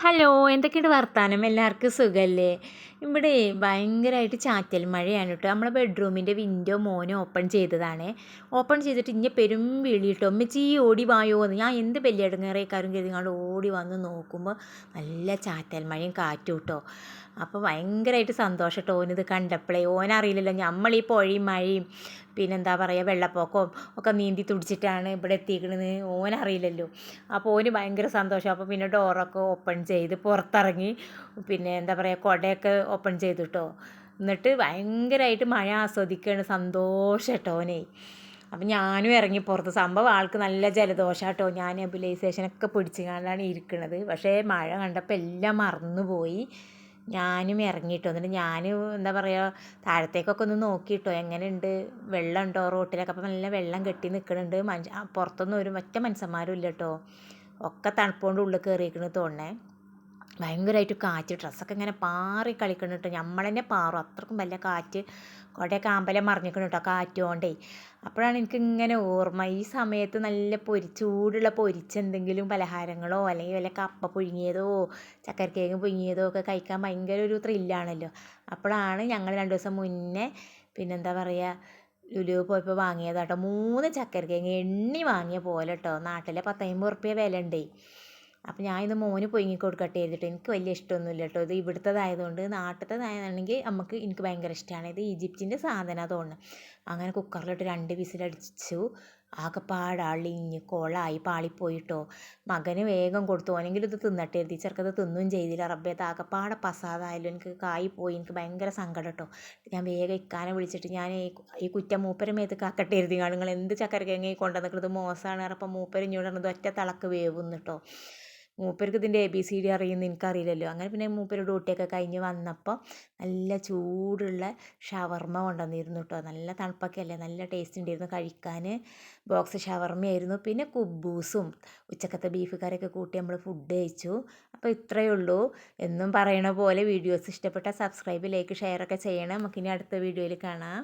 Hello എന്തൊക്കെയുണ്ട് വർത്താനം? എല്ലാവർക്കും സുഖമല്ലേ ഇവിടെ ഭയങ്കരമായിട്ട് ചാറ്റൽ മഴയാണ് കേട്ടോ നമ്മളെ ബെഡ്റൂമിന്റെ വിൻഡോ മോനെ ഓപ്പൺ ചെയ്തതാണ്. ഓപ്പൺ ചെയ്തിട്ട് ഇന്നെ പെരും വിളിയിട്ടോ അമ്മച്ചി ഓടി വായോ എന്ന്. ഞാൻ എന്ത് വലിയ ഇടങ്ങേറേക്കാരും കരുതിങ്ങാണ്ട് ഓടി വന്ന് നോക്കുമ്പോൾ നല്ല ചാറ്റൽ മഴയും കാറ്റും കേട്ടോ അപ്പോൾ ഭയങ്കരമായിട്ട് സന്തോഷം കേട്ടോ ഓനിത് കണ്ടപ്പോഴേ ഓനറിയില്ലല്ലോ നമ്മൾ ഈ പുഴയും മഴയും പിന്നെന്താ പറയുക വെള്ളപ്പൊക്കവും ഒക്കെ നീന്തി തുടിച്ചിട്ടാണ് ഇവിടെ എത്തിക്കണെന്ന് ഓനറിയില്ലല്ലോ അപ്പോൾ ഓന് ഭയങ്കര സന്തോഷം. അപ്പോൾ പിന്നെ ഡോറൊക്കെ ഓപ്പൺ ചെയ്ത് പുറത്തിറങ്ങി. പിന്നെ എന്താ പറയുക കുടയൊക്കെ ഓപ്പൺ ചെയ്തു കേട്ടോ എന്നിട്ട് ഭയങ്കരമായിട്ട് മഴ ആസ്വദിക്കുകയാണ് സന്തോഷം കേട്ടോ ഓനെ. അപ്പം ഞാനും ഇറങ്ങി പുറത്ത്. സംഭവം ആൾക്ക് നല്ല ജലദോഷം കേട്ടോ ഞാൻ എബുലൈസേഷനൊക്കെ പിടിച്ചു കണ്ടാണ് ഇരിക്കുന്നത് പക്ഷേ മഴ കണ്ടപ്പോൾ എല്ലാം മറന്നുപോയി. ഞാനും ഇറങ്ങിയിട്ടോ എന്നിട്ട് ഞാനും എന്താ പറയുക താഴത്തേക്കൊക്കെ ഒന്ന് നോക്കിയിട്ടോ എങ്ങനെയുണ്ട്? വെള്ളം ഉണ്ടോ റോട്ടിലൊക്കെ? അപ്പം നല്ല വെള്ളം കെട്ടി നിൽക്കുന്നുണ്ട് മനുഷ്യ പുറത്തൊന്നും ഒരു മറ്റേ മനുഷ്യന്മാരും ഇല്ല കേട്ടോ ഒക്കെ തണുപ്പുകൊണ്ട് ഉള്ളിൽ കയറിയിരിക്കുന്നത് തോന്നണേ. ഭയങ്കരമായിട്ട് കാറ്റ് ഡ്രസ്സൊക്കെ ഇങ്ങനെ പാറി കളിക്കണം കേട്ടോ നമ്മൾ പാറും. അത്രക്കും വലിയ കാറ്റ് കുടയൊക്കെ കാമ്പലം മറിഞ്ഞിക്കണം കേട്ടോ കാറ്റ് കൊണ്ടേ അപ്പോഴാണ് എനിക്ക് ഇങ്ങനെ ഓർമ്മ. ഈ സമയത്ത് നല്ല പൊരി ചൂടുള്ള പൊരിച്ച എന്തെങ്കിലും പലഹാരങ്ങളോ അല്ലെങ്കിൽ വല്ല കപ്പ പുഴുങ്ങിയതോ ചക്കരക്കേക്ക് പുഴുങ്ങിയതോ ഒക്കെ കഴിക്കാൻ ഭയങ്കര ഒരു ത്രില്ലാണല്ലോ അപ്പോഴാണ് ഞങ്ങൾ രണ്ട് ദിവസം മുന്നേ പിന്നെന്താ പറയുക ലുലു പോയപ്പോൾ വാങ്ങിയതാട്ടോ. മൂന്ന് ചക്കരക്കേങ്ങ എണ്ണി വാങ്ങിയ പോലെ കേട്ടോ നാട്ടിലെ പത്തമ്പത് ഉറുപ്പ്യ വില ഉണ്ടേ അപ്പോൾ ഞാൻ മോന് പൊയിങ്ങി കൊടുക്കട്ടെ ചെയ്തിട്ട് എനിക്ക് വലിയ ഇഷ്ടമൊന്നുമില്ല കേട്ടോ. ഇത് ഇവിടുത്തതായതുകൊണ്ട് നാട്ടിലത്തേതാണെങ്കിൽ നമുക്ക് എനിക്ക് ഭയങ്കര ഇഷ്ടമാണ് ഇത് ഈജിപ്തിന്റെ സാധനം തോന്നുന്നു അങ്ങനെ കുക്കറിലിട്ട് രണ്ട് വിസിലടിച്ചു ആകെപ്പാട് അളിഞ്ഞ് കൊളായി പാളിപ്പോയിട്ടോ. മകന് വേഗം കൊടുത്തു. ഓനെങ്കിലും ഇത് തിന്നട്ടെ എഴുതി. ചെറുക്കത് തിന്നും ചെയ്തില്ല. റബ്ബേത്ത് ആകെപ്പാടെ പസാതായാലും എനിക്ക് കായി പോയി. എനിക്ക് ഭയങ്കര സങ്കടം കേട്ടോ. ഞാൻ വേഗം ഇക്കാനെ വിളിച്ചിട്ട് ഞാൻ ഈ കുറ്റ മൂപ്പര മേത്ത് കാക്കട്ടെ എഴുതി നിങ്ങൾ എന്ത് ചക്കരക്കെങ്ങി കൊണ്ടുവന്നിട്ട് ഇത് മോശമാണ്. അപ്പം മൂപ്പര് ഒറ്റ തളക്ക് വേവുന്നു കേട്ടോ. മൂപ്പർക്ക് ഇതിന്റെ എ ബി സി ഡി അറിയുമെന്ന് എനിക്കറിയില്ലല്ലോ. അങ്ങനെ പിന്നെ മൂപ്പര് ഡ്യൂട്ടിയൊക്കെ കഴിഞ്ഞ് വന്നപ്പോൾ നല്ല ചൂടുള്ള ഷവർമ്മ കൊണ്ടുവന്നിരുന്നു കേട്ടോ നല്ല തണുപ്പൊക്കെ അല്ലേ നല്ല ടേസ്റ്റ് ഉണ്ടായിരുന്നു കഴിക്കാൻ. ബോക്സ് ഷവർമ്മയായിരുന്നു പിന്നെ കുബൂസും ഉച്ചക്കത്തെ ബീഫ് കറിയൊക്കെ കൂട്ടി നമ്മൾ ഫുഡ് കഴിച്ചു. അപ്പോൾ ഇത്രയേ ഉള്ളൂ. എന്നും പറയണ പോലെ വീഡിയോസ് ഇഷ്ടപ്പെട്ട സബ്സ്ക്രൈബ് ലൈക്ക് ഷെയർ ഒക്കെ ചെയ്യണം. നമുക്കിനി അടുത്ത വീഡിയോയിൽ കാണാം.